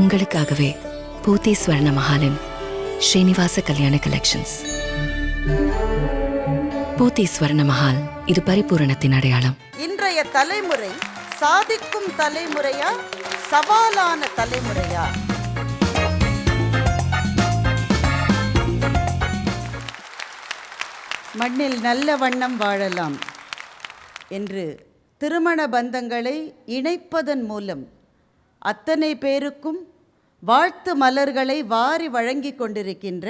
உங்களுக்காகவே பூத்தி ஸ்வர்ண மகாலின் ஸ்ரீனிவாச கல்யாண கலெக்ஷன்ஸ் பூத்தி ஸ்வர்ண மகால் இது பரிபூரணத்தின் அடையாளம். இன்றைய தலைமுறை சாதிக்கும் தலைமுறையா சவாலான தலைமுறையா? மண்ணில் நல்ல வண்ணம் வாழலாம் என்று திருமண பந்தங்களை இணைப்பதன் மூலம் அத்தனை பேருக்கும் வாழ்த்து மலர்களை வாரி வழங்கி கொண்டிருக்கின்ற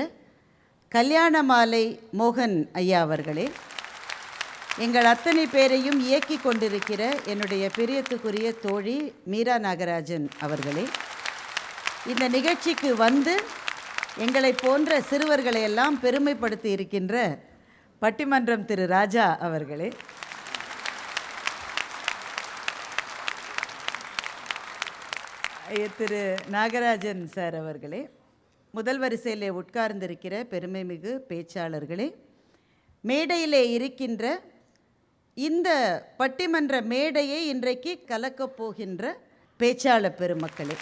கல்யாண மாலை மோகன் ஐயா அவர்களே. எங்கள் அத்தனை பேரையும் இயக்கி கொண்டிருக்கிற என்னுடைய பிரியத்துக்குரிய தோழி மீரா நாகராஜன் அவர்களே. இந்த நிகழ்ச்சிக்கு வந்து எங்களை போன்ற சிறுவர்களை எல்லாம் பெருமைப்படுத்தி இருக்கின்ற பட்டிமன்றம் திரு ராஜா அவர்களே. திரு நாகராஜன் சார் அவர்களே முதல் வரிசையிலே உட்கார்ந்திருக்கிற பெருமைமிகு பேச்சாளர்களே மேடையிலே இருக்கின்ற இந்த பட்டிமன்ற மேடையை இன்றைக்கு கலக்கப் போகின்ற பேச்சாளர் பெருமக்களே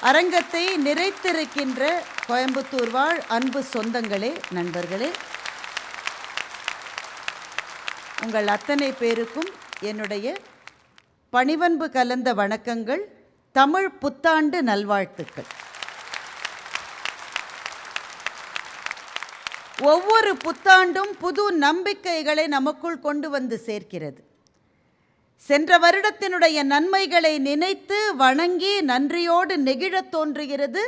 அரங்கத்தை நிறைத்திருக்கின்ற கோயம்புத்தூர் வாழ் அன்பு சொந்தங்களே நண்பர்களே உங்கள் அத்தனை பேருக்கும் என்னுடைய பணிவன்பு கலந்த வணக்கங்கள். தமிழ் புத்தாண்டு நல்வாழ்த்துக்கள். ஒவ்வொரு புத்தாண்டும் புது நம்பிக்கைகளை நமக்குள் கொண்டு வந்து சேர்க்கிறது. சென்ற வருடத்தினுடைய நன்மைகளை நினைத்து வணங்கி நன்றியோடு நெகிழத் தோன்றுகிறது.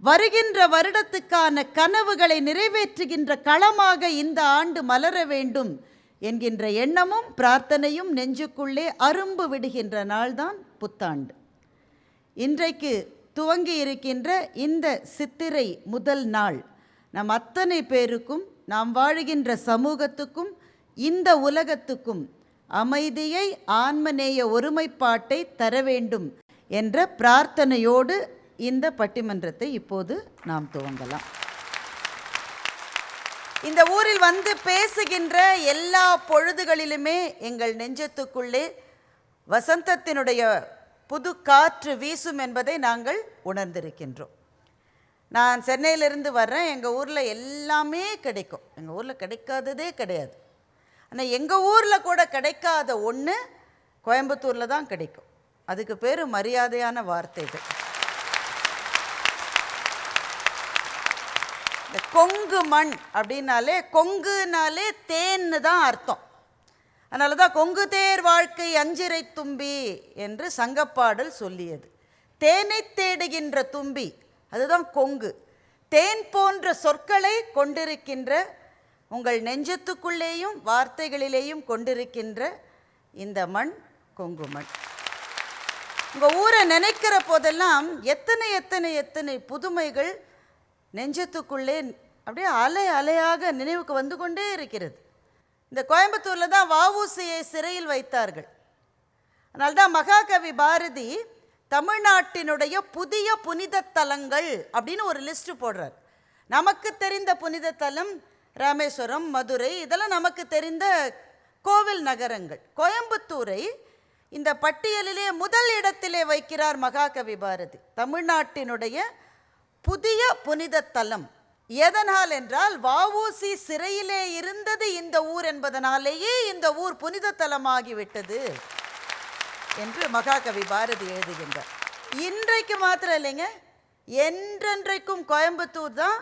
வருகின்ற வருடத்துக்கான கனவுகளை நிறைவேற்றுகின்ற களமாக இந்த ஆண்டு மலர வேண்டும் என்கின்ற எண்ணமும் பிரார்த்தனையும் நெஞ்சுக்குள்ளே அரும்பு விடுகின்ற நாள்தான் புத்தாண்டு. இன்றைக்கு துவங்கி இருக்கின்ற இந்த சித்திரை முதல் நாள் நம் அத்தனை பேருக்கும் நாம் வாழுகின்ற சமூகத்துக்கும் இந்த உலகத்துக்கும் அமைதியை ஆன்மநேய ஒருமைப்பாட்டை தர வேண்டும் என்ற பிரார்த்தனையோடு இந்த பட்டிமன்றத்தை இப்போது நாம் துவங்கலாம். இந்த ஊரில் வந்து பேசுகின்ற எல்லா பொழுதுகளிலுமே எங்கள் நெஞ்சத்துக்குள்ளே வசந்தத்தினுடைய புது காற்று வீசும் என்பதை நாங்கள் உணர்ந்திருக்கின்றோம். நான் சென்னையிலிருந்து வர்றேன் எங்கள் ஊரில் எல்லாமே கிடைக்கும். எங்கள் ஊரில் கிடைக்காததே கிடையாது. ஆனால் எங்கள் ஊரில் கூட கிடைக்காத ஒன்று கோயம்புத்தூரில் தான் கிடைக்கும். அதுக்கு பேர் மரியாதையான வார்த்தைகள் இந்த கொங்கு மண் அப்படின்னாலே கொங்குனாலே தேன்னு தான் அர்த்தம். அதனால தான் கொங்கு தேர் வாழ்க்கை அஞ்சிரை தும்பி என்று சங்கப்பாடல் சொல்லியது. தேனை தேடுகின்ற தும்பி அதுதான் கொங்கு. தேன் போன்ற சொற்களை கொண்டிருக்கின்ற உங்கள் நெஞ்சத்துக்குள்ளேயும் வார்த்தைகளிலேயும் கொண்டிருக்கின்ற இந்த மண் கொங்கு மண். உங்கள் ஊரை நினைக்கிற போதெல்லாம் எத்தனை எத்தனை எத்தனை புதுமைகள் நெஞ்சத்துக்குள்ளே அப்படியே அலை அலையாக நினைவுக்கு வந்து கொண்டே இருக்கிறது. இந்த கோயம்புத்தூரில் தான் வஉசியை சிறையில் வைத்தார்கள். அதனால்தான் மகாகவி பாரதி தமிழ்நாட்டினுடைய புதிய புனித தலங்கள் அப்படின்னு ஒரு லிஸ்ட்டு போடுறார். நமக்கு தெரிந்த புனித தலம் ராமேஸ்வரம் மதுரை இதெல்லாம் நமக்கு தெரிந்த கோவில் நகரங்கள். கோயம்புத்தூரை இந்த பட்டியலிலே முதல் இடத்திலே வைக்கிறார் மகாகவி பாரதி. தமிழ்நாட்டினுடைய புதிய புனித தலம். எதனால் என்றால் வஉசி சிறையிலே இருந்தது இந்த ஊர் என்பதனாலேயே இந்த ஊர் புனித தலமாகிவிட்டது என்று மகாகவி பாரதி எழுதுகின்றார். இன்றைக்கு மாத்திரம் இல்லைங்க என்றென்றைக்கும் கோயம்புத்தூர் தான்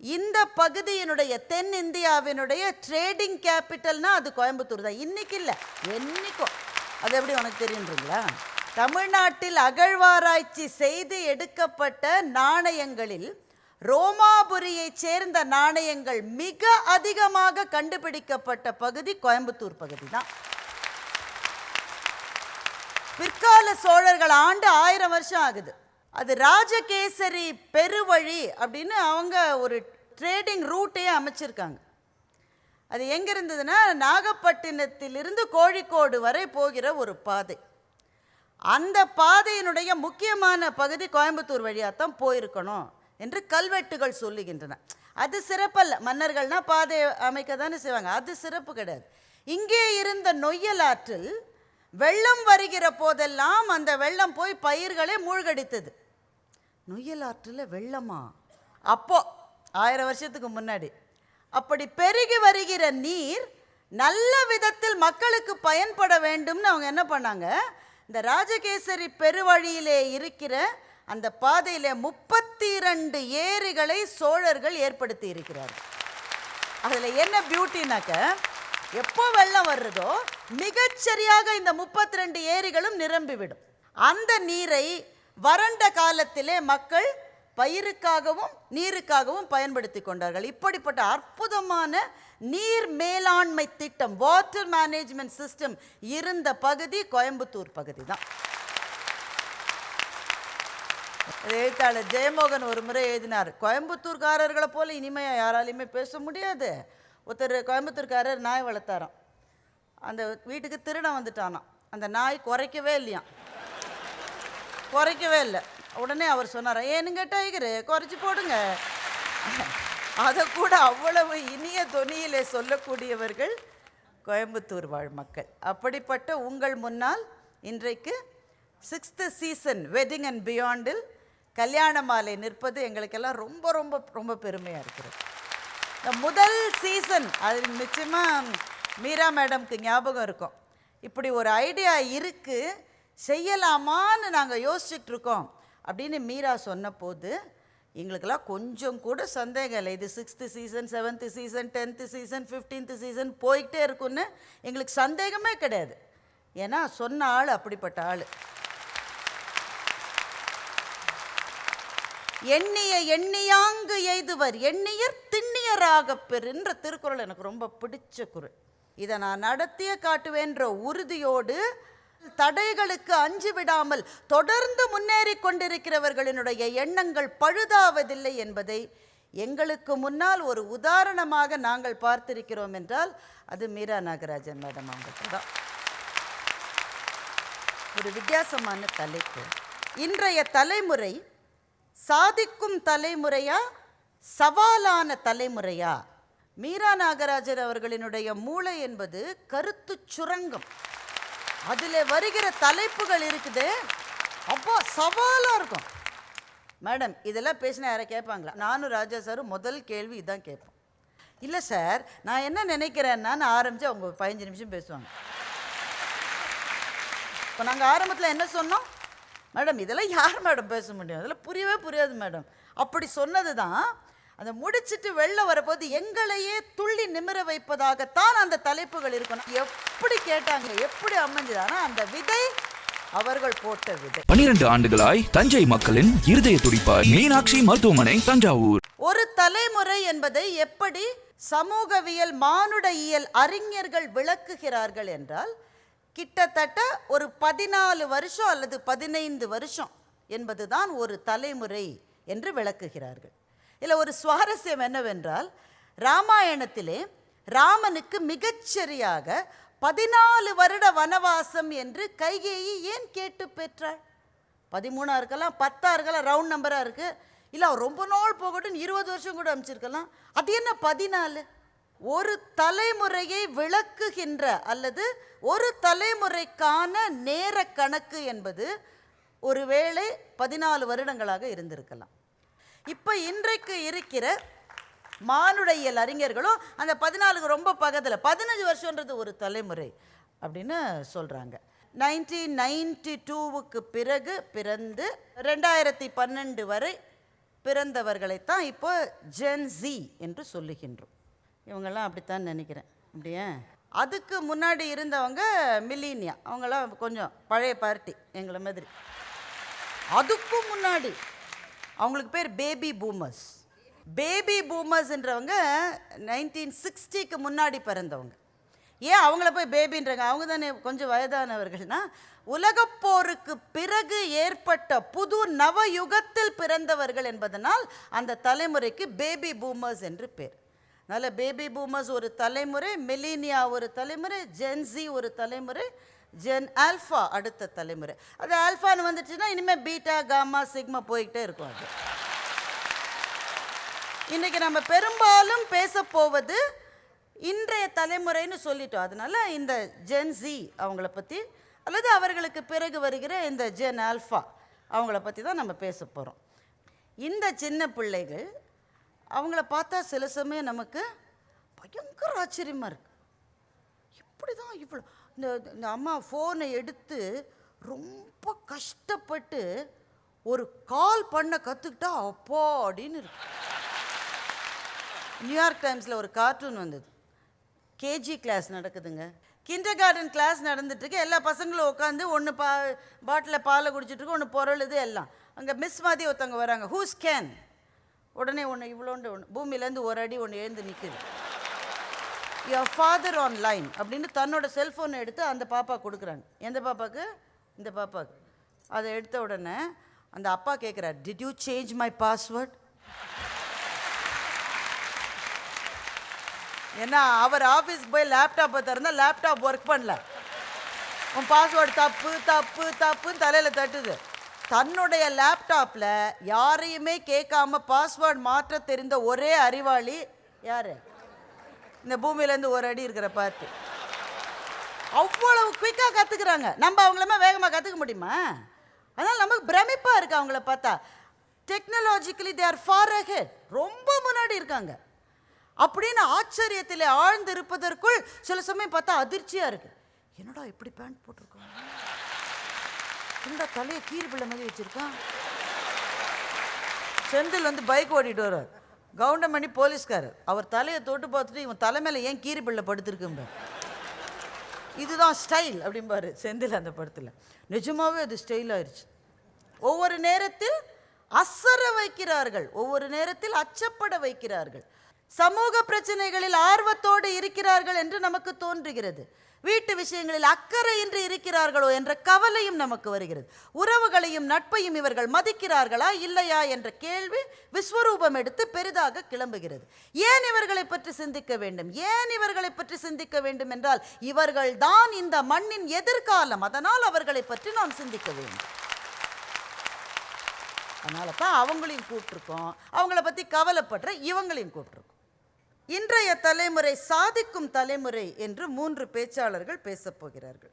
இந்த பகுதியினுடைய தென் இந்தியாவினுடைய ட்ரேடிங் கேபிட்டல்னா அது கோயம்புத்தூர் தான். இன்னைக்கு இல்லை என்னைக்கும் அது எப்படி உனக்கு தெரியுன்றீங்களா? தமிழ்நாட்டில் அகழ்வாராய்ச்சி செய்து எடுக்கப்பட்ட நாணயங்களில் ரோமாபுரியைச் சேர்ந்த நாணயங்கள் மிக அதிகமாக கண்டுபிடிக்கப்பட்ட பகுதி கோயம்புத்தூர் பகுதி தான். பிற்கால சோழர்கள் ஆண்டு ஆயிரம் வருஷம் ஆகுது. அது ராஜகேசரி பெருவழி அப்படின்னு அவங்க ஒரு ட்ரேடிங் ரூட்டையே அமைச்சிருக்காங்க. அது எங்கே இருந்ததுன்னா நாகப்பட்டினத்திலிருந்து கோழிக்கோடு வரை போகிற ஒரு பாதை. அந்த பாதையினுடைய முக்கியமான பகுதி கோயம்புத்தூர் வழியாக தான் போயிருக்கணும். என்று கல்வெட்டுகள் சொல்லுகின்றன. அது சிறப்பல்ல. மன்னர்கள்னா பாதை அமைக்க தானே செய்வாங்க. அது சிறப்பு கிடையாது. இங்கே இருந்த நொய்யல் ஆற்றில் வெள்ளம் வருகிற போதெல்லாம் அந்த வெள்ளம் போய் பயிர்களை மூழ்கடித்தது. நொய்யல் ஆற்றில் வெள்ளமா? அப்போ ஆயிரம் வருஷத்துக்கு முன்னாடி. அப்படி பெருகி வருகிற நீர் நல்ல விதத்தில் மக்களுக்கு பயன்பட வேண்டும்னு அவங்க என்ன பண்ணாங்க? இந்த ராஜகேசரி பெருவழியிலே இருக்கிற அந்த பாதையில் முப்பத்தி இரண்டு ஏரிகளை சோழர்கள் ஏற்படுத்தி இருக்கிறார்கள். அதில் என்ன பியூட்டினாக்க எப்போ வெள்ளம் வர்றதோ மிகச்சரியாக இந்த முப்பத்தி ரெண்டு ஏரிகளும் நிரம்பிவிடும். அந்த நீரை வறண்ட காலத்திலே மக்கள் பயிருக்காகவும் நீருக்காகவும் பயன்படுத்தி கொண்டார்கள். இப்படிப்பட்ட அற்புதமான நீர் மேலாண்மை திட்டம் வாட்டர் மேனேஜ்மெண்ட் சிஸ்டம் இருந்த பகுதி கோயம்புத்தூர் பகுதி தான். எழுத்தாளர் ஜெயமோகன் ஒரு முறை எழுதினார். கோயம்புத்தூர்காரர்களை போல் இனிமையாக யாராலையுமே பேச முடியாது. ஒருத்தர் கோயம்புத்தூர்காரர் நாய் வளர்த்தாராம். அந்த வீட்டுக்கு திருடன் வந்துட்டானாம் அந்த நாய் குறைக்கவே இல்லையாம் குறைக்கவே இல்லை. உடனே அவர் சொன்னார் ஏனுங்க டைகரு குறைச்சி போடுங்க. அதை கூட அவ்வளவு இனிய தொனியிலே சொல்லக்கூடியவர்கள் கோயம்புத்தூர் வாழ் மக்கள். அப்படிப்பட்ட உங்கள் முன்னால் இன்றைக்கு சிக்ஸ்த்து சீசன் வெட்டிங் அண்ட் பியாண்டில் கல்யாண மாலை நிற்பது எங்களுக்கெல்லாம் ரொம்ப ரொம்ப ரொம்ப பெருமையாக இருக்கிறது. இந்த முதல் சீசன் அது நிச்சயமாக மீரா மேடம்க்கு ஞாபகம் இருக்கும். இப்படி ஒரு ஐடியா இருக்குது செய்யலாமான்னு நாங்கள் யோசிச்சுட்ருக்கோம் அப்படின்னு மீரா சொன்ன போது எங்களுக்கெல்லாம் கொஞ்சம் கூட சந்தேகம் இல்லை. இது sixth season seventh season tenth season fifteenth season போய்கிட்டே இருக்குன்னு எங்களுக்கு சந்தேகமே கிடையாது. ஏன்னா சொன்ன ஆள் அப்படிப்பட்ட ஆள். எண்ணிய எண்ணியாங்கு எய்துவர் எண்ணியர் திண்ணியராகப் பெறுன்ற திருக்குறள் எனக்கு ரொம்ப பிடிச்ச குரல் இதை நான் நடத்தியே காட்டுவேன்ற உறுதியோடு தடைகளுக்கு அஞ்சு விடாமல் தொடர்ந்து முன்னேறி கொண்டிருக்கிறவர்களினுடைய எண்ணங்கள் பழுதாவதில்லை என்பதை எங்களுக்கு முன்னால் ஒரு உதாரணமாக நாங்கள் பார்த்திருக்கிறோம் என்றால் அது மீரா நாகராஜன் மேடம் அவங்க தான். ஒரு வித்தியாசமான தலைப்பு. இன்றைய தலைமுறை சாதிக்கும் தலைமுறையா சவாலான தலைமுறையா? மீரா நாகராஜர் அவர்களினுடைய மூளை என்பது கருத்து சுரங்கம். அதில் வருகிற தலைப்புகள் இருக்குது. அப்போ சவாலாக இருக்கும். மேடம் இதெல்லாம் பேசினா யாரை கேட்பாங்களா? நானும் ராஜா சாரும் முதல் கேள்வி இதான் கேட்போம். இல்லை சார் நான் என்ன நினைக்கிறேன்னா நான் ஆரம்பித்து அவங்க பதினஞ்சு நிமிஷம் பேசுவாங்க. இப்போ நாங்கள் ஆரம்பத்தில் என்ன சொன்னோம்? மேடம் இதெல்லாம் யார் மேடம் பேச முடியும்? அதெல்லாம் புரியவே புரியாது மேடம். அப்படி சொன்னது தான் அதை முடிச்சிட்டு வெளில வரப்போது எங்களையே துள்ளி நிமிர வைப்பதாகத்தான் அந்த தலைப்புகள் இருக்கணும். எப்படி கேட்டாங்க எப்படி அமைஞ்சது? ஆனால் அந்த விதை அவர்கள் போட்ட விதை. பனிரெண்டு ஆண்டுகளாய் தஞ்சை மக்களின் இருதய துடிப்பாய் மீனாட்சி மருத்துவமனை தஞ்சாவூர். ஒரு தலைமுறை என்பதை எப்படி சமூகவியல் மானுட இயல் அறிஞர்கள் விளக்குகிறார்கள் என்றால் கிட்டத்தட்ட ஒரு பதினாலு வருஷம் அல்லது பதினைந்து வருஷம் என்பதுதான் ஒரு தலைமுறை என்று விளக்குகிறார்கள். இதில் ஒரு சுவாரஸ்யம் என்னவென்றால் ராமாயணத்திலே ராமனுக்கு மிகச்சரியாக பதினாலு வருட வனவாசம் என்று கைகேயி ஏன் கேட்டு பெற்றாள்? பதிமூணாக இருக்கலாம் பத்தாக இருக்கலாம் ரவுண்ட் நம்பராக இருக்குது இல்லை ரொம்ப நாள் போகட்டும் இருபது வருஷம் கூட அமைச்சிருக்கலாம் அது என்ன பதினாலு? ஒரு தலைமுறையை விளக்குகின்ற அல்லது ஒரு தலைமுறைக்கான நேர கணக்கு என்பது ஒருவேளை பதினாலு வருடங்களாக இருந்திருக்கலாம். இப்போ இன்றைக்கு இருக்கிற மானுடையல் அறிஞர்களும் அந்த பதினாலுக்கு ரொம்ப பக்கத்தில் பதினஞ்சு வருஷன்றது ஒரு தலைமுறை அப்படின்னு சொல்கிறாங்க நைன்டீன் நைன்டி டூவுக்கு பிறகு பிறந்து ரெண்டாயிரத்தி பன்னெண்டு வரை பிறந்தவர்களைத்தான் இப்போ ஜென்சி என்று சொல்லுகின்றோம். இவங்கெல்லாம் அப்படித்தான் நினைக்கிறேன். அப்படியே? அதுக்கு முன்னாடி இருந்தவங்க மில்லினியா. அவங்களாம் கொஞ்சம் பழைய பார்ட்டி எங்களை மாதிரி. அதுக்கும் முன்னாடி அவங்களுக்கு பேர் பேபி பூமர்ஸ் பேபி பூமர்ஸ்ன்றவங்க நைன்டீன் சிக்ஸ்டிக்கு முன்னாடி பிறந்தவங்க. ஏன் அவங்கள போய் பேபின்றாங்க அவங்க தானே கொஞ்சம் வயதானவர்கள்னா உலகப்போருக்கு பிறகு ஏற்பட்ட புது நவயுகத்தில் பிறந்தவர்கள் என்பதனால் அந்த தலைமுறைக்கு பேபி பூமர்ஸ் என்று பேர். அதனால் பேபி பூமர்ஸ் ஒரு தலைமுறை மெலினியா ஒரு தலைமுறை ஜென்சி ஒரு தலைமுறை ஜென் ஆல்ஃபா அடுத்த தலைமுறை. அது ஆல்ஃபான்னு வந்துச்சுன்னா இனிமேல் பீட்டா காமா சிக்மா போய்கிட்டே இருக்கும் அது. இன்றைக்கி நம்ம பெரும்பாலும் பேச போவது இன்றைய தலைமுறைன்னு சொல்லிட்டோம். அதனால இந்த ஜென்சி அவங்கள பற்றி அல்லது அவர்களுக்கு பிறகு வருகிற இந்த ஜென் ஆல்ஃபா அவங்கள பற்றி தான் நம்ம பேச போகிறோம் இந்த சின்ன பிள்ளைகள் அவங்கள பார்த்தா சில சமயம் நமக்கு பயங்கர ஆச்சரியமாக இருக்குது இப்படி தான் இவ்வளோ இந்த இந்த அம்மா ஃபோனை எடுத்து ரொம்ப கஷ்டப்பட்டு ஒரு கால் பண்ண கற்றுக்கிட்டா அப்பாடின்னு இருக்கு. நியூயார்க் டைம்ஸில் ஒரு கார்ட்டூன் வந்தது. கேஜி கிளாஸ் நடக்குதுங்க. கிண்டர் கார்டன் கிளாஸ் நடந்துட்டுருக்கு எல்லா பசங்களும் உட்காந்து ஒன்று பா பாட்டிலில் பாலை குடிச்சிட்ருக்கு ஒன்று ஒன்று பொருளுது எல்லாம். அங்கே மிஸ் மாதிரி ஒருத்தவங்க வராங்க. ஹூஸ் கேன் உடனே ஒன்று இவ்வளோண்டு ஒன்று பூமியிலேருந்து ஒரு அடி ஒன்று எழுந்து நிற்குது யுவர் ஃபாதர் ஆன் லைன் அப்படின்னு தன்னோட செல்ஃபோனை எடுத்து அந்த பாப்பா கொடுக்குறாங்க. எந்த பாப்பாவுக்கு இந்த பாப்பாவுக்கு அதை எடுத்த உடனே அந்த அப்பா கேட்குறாரு did you change my password ஏன்னா அவர் ஆஃபீஸ் போய் லேப்டாப்பை திறந்தால் லேப்டாப் ஒர்க் பண்ணல. உன் பாஸ்வேர்டு தப்பு தப்பு தப்புன்னு தலையில் தட்டுது. தன்னுடைய லேப்டாப்பில் யாரையுமே கேட்காம பாஸ்வேர்டு மாற்ற தெரிந்த ஒரே அறிவாளி யார்? இந்த பூமியிலேருந்து ஒரு அடி இருக்கிற பார்த்து. அவ்வளவு குயிக்காக கற்றுக்குறாங்க நம்ம அவங்களமே வேகமாக கற்றுக்க முடியுமா? அதனால் நமக்கு பிரமிப்பாக இருக்குது அவங்கள பார்த்தா. Technologically they are far ahead ரொம்ப முன்னாடி இருக்காங்க. அப்படின்னு ஆச்சரியத்தில் ஆழ்ந்து இருப்பதற்குள் சில சமயம் பார்த்தா அதிர்ச்சியாக இருக்குது என்னடா இப்படி பேண்ட் போட்டிருக்காங்க இந்த தலையை கீரி பிள்ளை மாதிரி வச்சுருக்கான். செந்தில் வந்து பைக் ஓட்டிட்டு வர்றார் கவுண்டமணி போலீஸ்காரர். அவர் தலையை தொட்டு பார்த்துட்டு இவன் தலை மேலே ஏன் கீரி பிள்ளை படுத்திருக்கும்ப? இதுதான் ஸ்டைல் அப்படிம்பாரு செந்தில் அந்த படத்தில். நிஜமாகவே அது ஸ்டைல் ஆயிடுச்சு ஒவ்வொரு நேரத்தில் அசர வைக்கிறார்கள். ஒவ்வொரு நேரத்தில் அச்சப்பட வைக்கிறார்கள். சமூக பிரச்சனைகளில் ஆர்வத்தோடு இருக்கிறார்கள் என்று நமக்கு தோன்றுகிறது. வீட்டு விஷயங்களில் அக்கறையின்றி இருக்கிறார்களோ என்ற கவலையும் நமக்கு வருகிறது. உறவுகளையும் நட்பையும் இவர்கள் மதிக்கிறார்களா இல்லையா என்ற கேள்வி விஸ்வரூபம் எடுத்து பெரிதாக கிளம்புகிறது. ஏன் இவர்களை பற்றி சிந்திக்க வேண்டும்? ஏன் இவர்களை பற்றி சிந்திக்க வேண்டும் என்றால் இவர்கள் தான் இந்த மண்ணின் எதிர்காலம். அதனால் அவர்களை பற்றி நாம் சிந்திக்க வேண்டும். அதனால தான் அவங்களையும் கூப்பிட்ருக்கோம் அவங்கள பற்றி கவலைப்படுற இவங்களையும் கூப்பிட்ருக்கோம் இன்றைய தலைமுறை சாதிக்கும் தலைமுறை என்று மூன்று பேச்சாளர்கள் பேசப் போகிறார்கள்.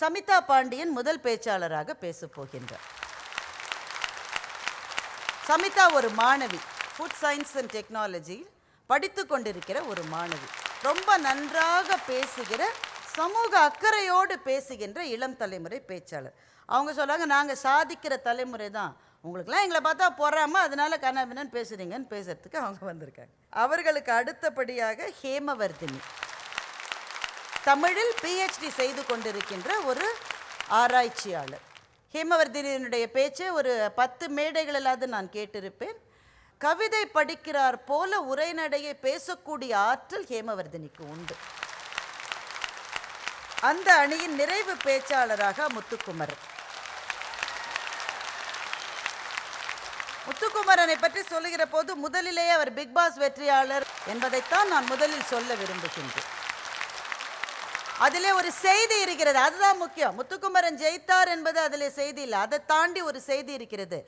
சமிதா பாண்டியன் முதல் பேச்சாளராக பேசப் போகின்றார். சமிதா ஒரு மாணவி ஃபுட் சயின்ஸ் அண்ட் டெக்னாலஜி படித்து கொண்டிருக்கிற ஒரு மாணவி. ரொம்ப நன்றாக பேசுகிற சமூக அக்கறையோடு பேசுகின்ற இளம் தலைமுறை பேச்சாளர். அவங்க சொல்கிறாங்க நாங்கள் சாதிக்கிற தலைமுறை தான். உங்களுக்கெல்லாம் எங்களை பார்த்தா பொறாம அதனால கண்ணாபின்னு பேசுறீங்கன்னு பேசுறதுக்கு அவங்க வந்திருக்காங்க. அவர்களுக்கு அடுத்தபடியாக ஹேமவர்தினி. தமிழில் பிஹெச்டி செய்து கொண்டிருக்கின்ற ஒரு ஆராய்ச்சியாளர். ஹேமவர்தினியினுடைய பேச்சு ஒரு பத்து மேடைகளிலாவது நான் கேட்டிருப்பேன். கவிதை படிக்கிறார் போல உரைநடையை பேசக்கூடிய ஆற்றல் ஹேமவர்தினிக்கு உண்டு. அந்த அணியின் நிறைவு பேச்சாளராக முத்துக்குமரன். முத்துக்குமரனை பற்றி சொல்லுகிற போது முதலிலேயே அவர் பிக் பாஸ் வெற்றியாளர் என்பதைத்தான் நான் முதலில் சொல்ல விரும்புகின்றேன். அதிலே ஒரு செய்தி இருக்கிறது அதுதான் முக்கியம். முத்துக்குமரன் ஜெயித்தார் என்பது அதிலே செய்தி இல்லை. அதை தாண்டி ஒரு செய்தி இருக்கிறது.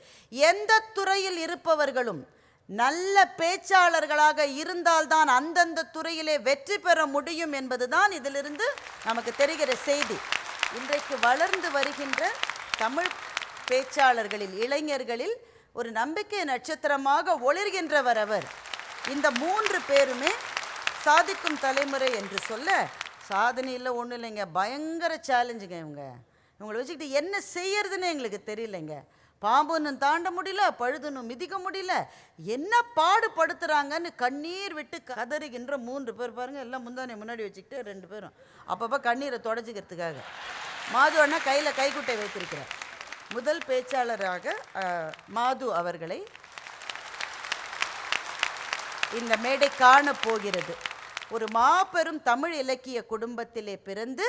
எந்த துறையில் இருப்பவர்களும் நல்ல பேச்சாளர்களாக இருந்தால்தான் அந்தந்த துறையிலே வெற்றி பெற முடியும் என்பதுதான் இதிலிருந்து நமக்கு தெரிகிற செய்தி. இன்றைக்கு வளர்ந்து வருகின்ற தமிழ் பேச்சாளர்களில் இளைஞர்களில் ஒரு நம்பிக்கை நட்சத்திரமாக ஒளிர்கின்றவர் அவர். இந்த மூன்று பேருமே சாதிக்கும் தலைமுறை என்று சொல்ல சாதனை இல்லை ஒன்றும் இல்லைங்க. பயங்கர சேலஞ்சுங்க இவங்க. இவங்களை வச்சுக்கிட்டு என்ன செய்யறதுன்னு எங்களுக்கு தெரியலைங்க. பாம்புன்னு தாண்ட முடியல பழுதுன்னு மிதிக்க முடியல. என்ன பாடுபடுத்துகிறாங்கன்னு கண்ணீர் விட்டு கதறுகின்ற மூன்று பேர் பாருங்கள் எல்லாம் முந்தானே முன்னாடி வச்சுக்கிட்டு ரெண்டு பேரும். அப்பப்போ கண்ணீரை தொடச்சிக்கிறதுக்காக. மாது அண்ணா கையில் கைக்குட்டை வைத்திருக்கிறார். முதல் பேச்சாளராக மாது அவர்களை இந்த மேடை காணப் போகிறது. ஒரு மாபெரும் தமிழ் இலக்கிய குடும்பத்திலே பிறந்து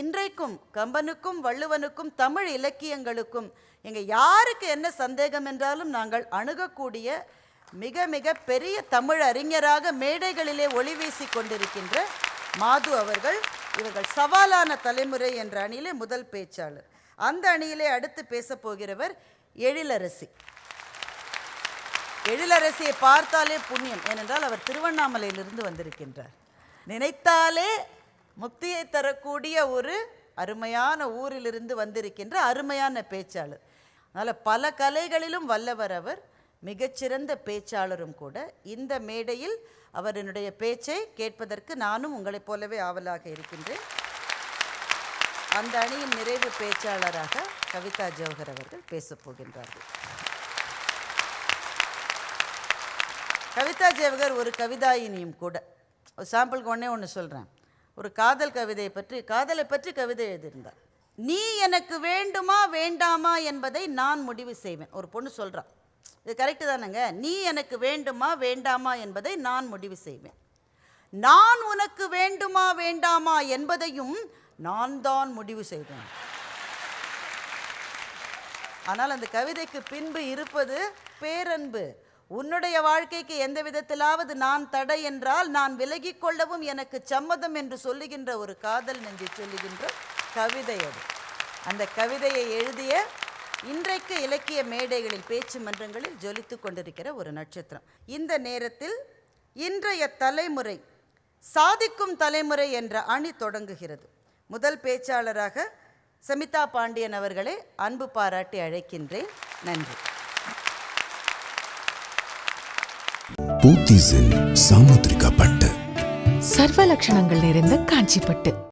இன்றைக்கும் கம்பனுக்கும் வள்ளுவனுக்கும் தமிழ் இலக்கியங்களுக்கும் எங்கள் யாருக்கு என்ன சந்தேகம் என்றாலும் நாங்கள் அணுகக்கூடிய மிக மிக பெரிய தமிழ் அறிஞராக மேடைகளிலே ஒளி வீசி கொண்டிருக்கின்ற மாது அவர்கள் இவர்கள் சவாலான தலைமுறை என்ற அணியிலே முதல் பேச்சாளர். அந்த அணியிலே அடுத்து பேசப் போகிறவர் எழிலரசி. எழிலரசியை பார்த்தாலே புண்ணியம் ஏனென்றால் அவர் திருவண்ணாமலையிலிருந்து வந்திருக்கின்றார். நினைத்தாலே முக்தியை தரக்கூடிய ஒரு அருமையான ஊரிலிருந்து வந்திருக்கின்ற அருமையான பேச்சாளர். அதனால் பல கலைகளிலும் வல்லவர் அவர் மிகச்சிறந்த பேச்சாளரும் கூட. இந்த மேடையில் அவரினுடைய பேச்சை கேட்பதற்கு நானும் உங்களைப் போலவே ஆவலாக இருக்கின்றேன். அந்த அணியின் நிறைவு பேச்சாளராக கவிதா ஜவஹர் அவர்கள் பேசப் போகின்றார்கள். கவிதா ஜவஹர் ஒரு கவிதாயினியும் கூட. ஒரு சாம்பிளுக்கு ஒன்றே ஒன்று சொல்கிறேன் ஒரு காதல் கவிதையை பற்றி காதலை பற்றி கவிதை எழுதியிருந்தார். நீ எனக்கு வேண்டுமா வேண்டாமா என்பதை நான் முடிவு செய்வேன். ஒரு பொண்ணு சொல்கிறான் இது கரெக்டு தானேங்க? நீ எனக்கு வேண்டுமா வேண்டாமா என்பதை நான் முடிவு செய்வேன். நான் உனக்கு வேண்டுமா வேண்டாமா என்பதையும் நான் தான் முடிவு செய்தேன். ஆனால் அந்த கவிதைக்கு பின்பு இருப்பது பேரன்பு. உன்னுடைய வாழ்க்கைக்கு எந்த விதத்திலாவது நான் தடை என்றால் நான் விலகிக் கொள்ளவும் எனக்கு சம்மதம் என்று சொல்லுகின்ற ஒரு காதல் நெஞ்சு சொல்லுகின்ற கவிதை அது. அந்த கவிதையை எழுதிய இன்றைக்கு இலக்கிய மேடைகளில் பேச்சு மன்றங்களில் ஜொலித்துக் கொண்டிருக்கிற ஒரு நட்சத்திரம். இந்த நேரத்தில் இன்றைய தலைமுறை சாதிக்கும் தலைமுறை என்ற அணி தொடங்குகிறது. முதல் பேச்சாளராக சமிதா பாண்டியன் அவர்களை அன்பு பாராட்டி அழைக்கின்றேன். நன்றி. போத்தீஸில் சாமுத்திரிகா பட்டு. சர்வ லட்சணங்கள் நிறைந்த காஞ்சிப்பட்டு.